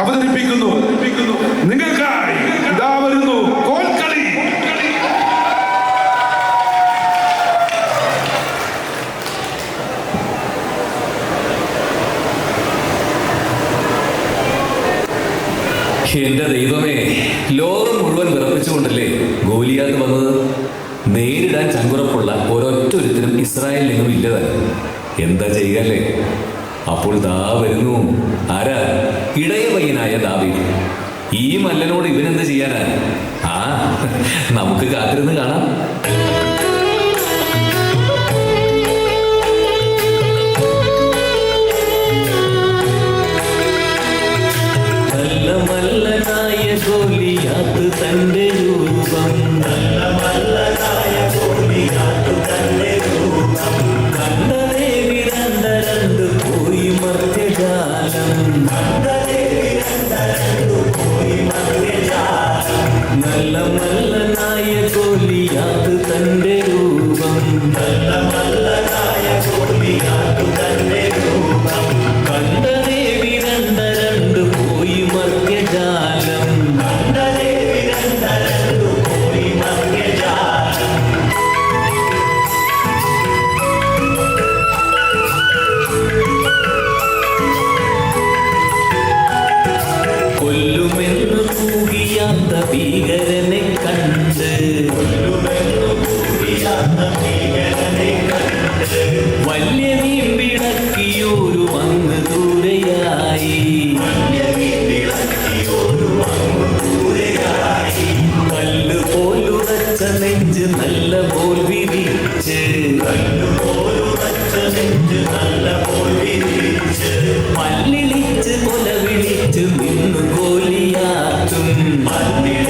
അവതരിപ്പിക്കുന്നു. നിങ്ങൾക്കായി ഇതാ വരുന്നു കോൽക്കളി. എന്റെ ദൈവമേ ലോകം മുഴുവൻ വിറപ്പിച്ചുകൊണ്ടല്ലേ ഗോലിയാത്ത് വന്നത്? നേരിടാൻ ചങ്കുറപ്പുള്ള ഒരൊറ്റ ഒരുത്തരും ഇസ്രായേലിൽ നിന്നും എന്താ ചെയ്യുക അല്ലേ അപ്പോൾ ദാ വരുന്നു. ആരാ? ഇടയപയ്യനായ ദാവീദ്. ഈ മല്ലനോട് ഇവനെന്ത് ചെയ്യാനാ? ആ നമുക്ക് കാത്തിരുന്ന് കാണാം. my mirror.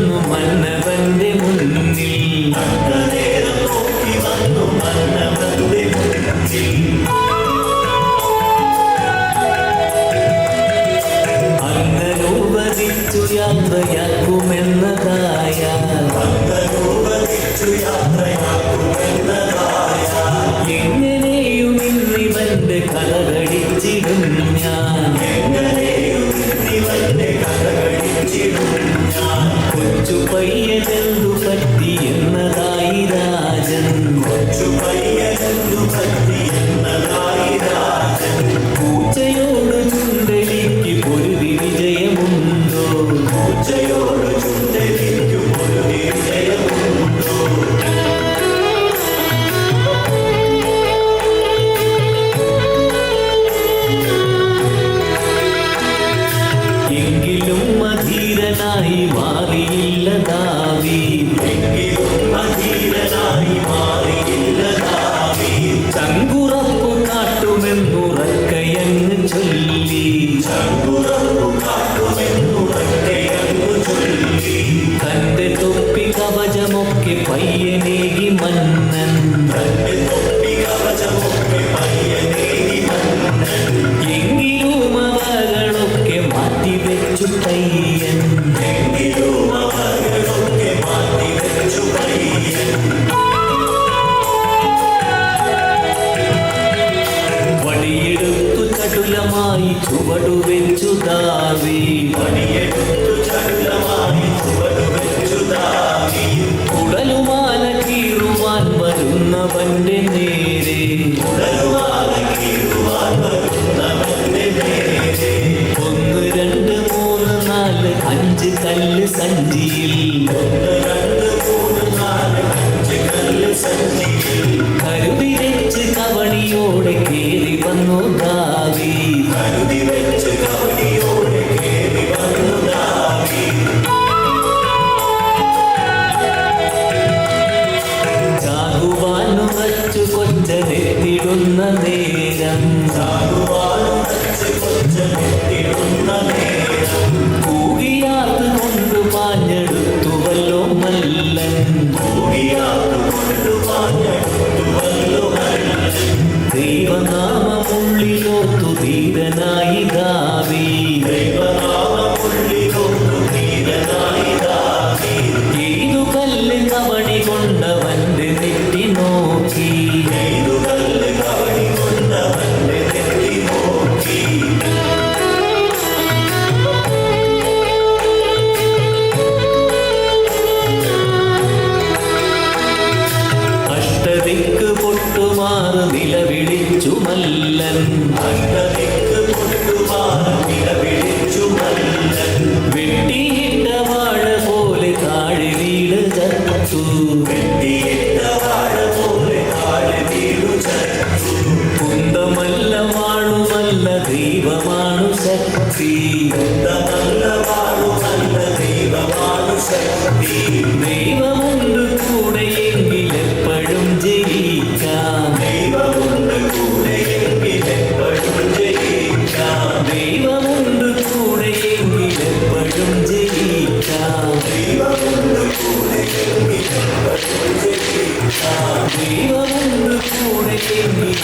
വന്നു മന്നവന്റെ മുന്നിൽ. നേരം നോക്കി വന്നു മന്നവന്റെ മുന്നിൽ അങ്ങനെ ഉപരിച്ചു യാത്രയാ അധീരനായി മാറിയില്ല ദാവി എങ്കിലും അധീരനായി മാറിയില്ല ദാവി ചങ്കുറ വരുന്നവന്റെ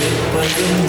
பெரும்பெரும்